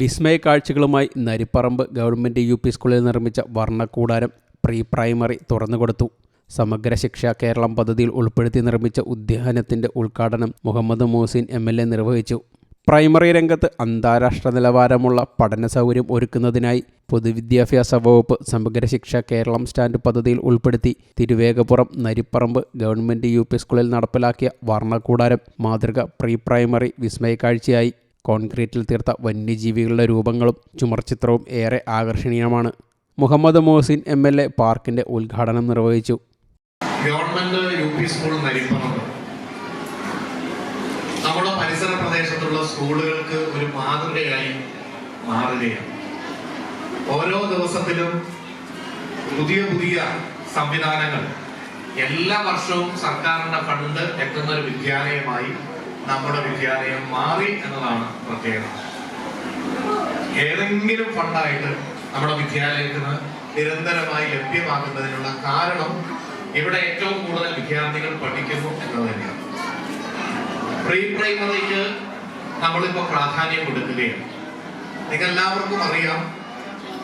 വിസ്മയ കാഴ്ചകളുമായി Naripparamba government U P സ്കൂളിൽ നിർമ്മിച്ച വർണക്കൂടാരം പ്രീ പ്രൈമറി തുറന്നുകൊടുത്തു. സമഗ്ര ശിക്ഷ കേരളം പദ്ധതിയിൽ ഉൾപ്പെടുത്തി നിർമ്മിച്ച ഉദ്യാനത്തിന്റെ ഉദ്ഘാടനം Muhammad Mohsin M L A നിർവഹിച്ചു. പ്രൈമറി രംഗത്ത് അന്താരാഷ്ട്ര നിലവാരമുള്ള പഠന സൗകര്യം ഒരുക്കുന്നതിനായി പൊതുവിദ്യാഭ്യാസ വകുപ്പ് സമഗ്ര ശിക്ഷ കേരളം സ്റ്റാൻഡ് പദ്ധതിയിൽ ഉൾപ്പെടുത്തി Thiruvegappura Naripparamba government U P സ്കൂളിൽ നടപ്പിലാക്കിയ വർണക്കൂടാരം മാതൃക പ്രീ പ്രൈമറി വിസ്മയക്കാഴ്ചയായി. കോൺക്രീറ്റിൽ തീർത്ത വന്യജീവികളുടെ രൂപങ്ങളും ചുമർചിത്രവും ഏറെ ആകർഷണീയമാണ്. Muhammad Mohsin M L A പാർക്കിന്റെ ഉദ്ഘാടനം നിർവഹിച്ചു. Government U P school Naripparamba നമ്മുടെ പരിസര പ്രദേശത്തുള്ള സ്കൂളുകൾക്ക് ഒരു മാതൃകയായി മാറുകയാണ്. ഓരോ ദിവസത്തിലും പുതിയ പുതിയ സംവിധാനങ്ങൾ എല്ലാ വർഷവും സർക്കാരിന്റെ ഫണ്ട് എത്തുന്ന ഒരു വിദ്യാലയമായി നമ്മുടെ വിദ്യാലയം മാറി എന്നതാണ് പ്രത്യേകത. ഏതെങ്കിലും ഫണ്ടായിട്ട് നമ്മുടെ വിദ്യാലയത്തിന് നിരന്തരമായി ലഭ്യമാക്കുന്നതിനുള്ള കാരണം ഇവിടെ ഏറ്റവും കൂടുതൽ വിദ്യാർത്ഥികൾ പഠിക്കുന്നു എന്നത് തന്നെയാണ്. പ്രീ പ്രൈമറിക്ക് നമ്മളിപ്പോൾ പ്രാധാന്യം കൊടുക്കുകയാണ്. നിങ്ങൾ എല്ലാവർക്കും അറിയാം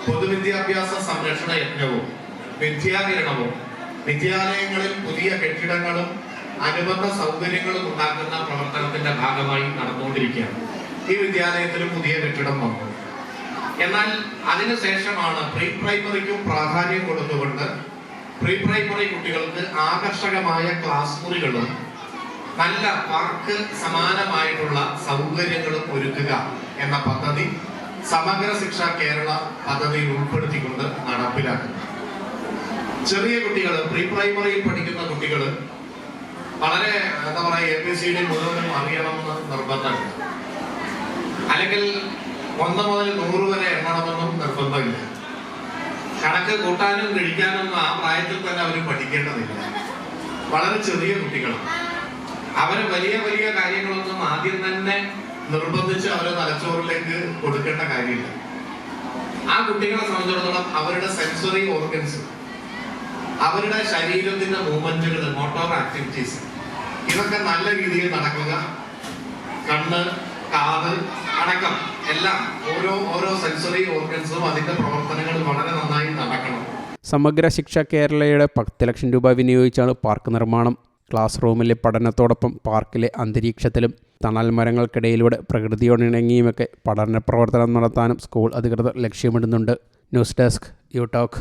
പൊതുവിദ്യാഭ്യാസ സംരക്ഷണ യജ്ഞവും വിദ്യാകിരണവും വിദ്യാലയങ്ങളിൽ പുതിയ കെട്ടിടങ്ങളും അനുബന്ധ സൗകര്യങ്ങൾ ഉണ്ടാക്കുന്ന പ്രവർത്തനത്തിന്റെ ഭാഗമായി നടന്നുകൊണ്ടിരിക്കുകയാണ്. ഈ വിദ്യാലയത്തിലും പുതിയ കെട്ടിടം വന്നു. എന്നാൽ അതിനുശേഷമാണ് പ്രീ പ്രൈമറിക്കും പ്രാധാന്യം കൊടുത്തുകൊണ്ട് പ്രീ പ്രൈമറി കുട്ടികൾക്ക് ആകർഷകമായ ക്ലാസ് മുറികളും നല്ല പാർക്ക് സമാനമായിട്ടുള്ള സൗകര്യങ്ങളും ഒരുക്കുക എന്ന പദ്ധതി സമഗ്ര ശിക്ഷ കേരള പദ്ധതിയിൽ ഉൾപ്പെടുത്തിക്കൊണ്ട് നടപ്പിലാക്കുന്നു. ചെറിയ കുട്ടികൾ പ്രീ പ്രൈമറിയിൽ പഠിക്കുന്ന കുട്ടികൾ വളരെ എന്താ പറയാ എ പി സി ഡി മുഴുവനും അറിയണമെന്ന് നിർബന്ധമില്ല. അല്ലെങ്കിൽ ഒന്ന് മുതൽ നൂറ് വരെ എണ്ണണമെന്നും നിർബന്ധമില്ല. കണക്ക് കൂട്ടാനും കഴിക്കാനും ആ പ്രായത്തിൽ തന്നെ അവർ പഠിക്കേണ്ടതില്ല. വളരെ ചെറിയ കുട്ടികളാണ്. അവർ വലിയ വലിയ കാര്യങ്ങളൊന്നും ആദ്യം തന്നെ നിർബന്ധിച്ച് അവരെ തലച്ചോറിലേക്ക് കൊടുക്കേണ്ട കാര്യമില്ല. ആ കുട്ടികളെ സംബന്ധിച്ചിടത്തോളം അവരുടെ സെൻസറി ഓർഗൻസ് അവരുടെ ശരീരത്തിന്റെ മൂവ്മെന്റുകൾ മോട്ടോർ ആക്ടിവിറ്റീസ് ഇതൊക്കെ നല്ല രീതിയിൽ നടക്കുക. കണ്ണ് കാത് അടക്കം എല്ലാം ഓരോ ഓരോ സെൻസറി ഓർഗൻസും അതിന്റെ പ്രവർത്തനങ്ങൾ വളരെ നന്നായി നടക്കണം. സമഗ്ര ശിക്ഷ കേരളയുടെ പത്ത് ലക്ഷം രൂപ വിനിയോഗിച്ചാണ് പാർക്ക് നിർമ്മാണം. ക്ലാസ് റൂമിലെ പഠനത്തോടൊപ്പം പാർക്കിലെ അന്തരീക്ഷത്തിലും തണൽ മരങ്ങൾക്കിടയിലൂടെ പ്രകൃതിയോടിണങ്ങിയുമൊക്കെ പഠന പ്രവർത്തനം നടത്താനും സ്കൂൾ അധികൃതർ ലക്ഷ്യമിടുന്നുണ്ട്. News desk U talk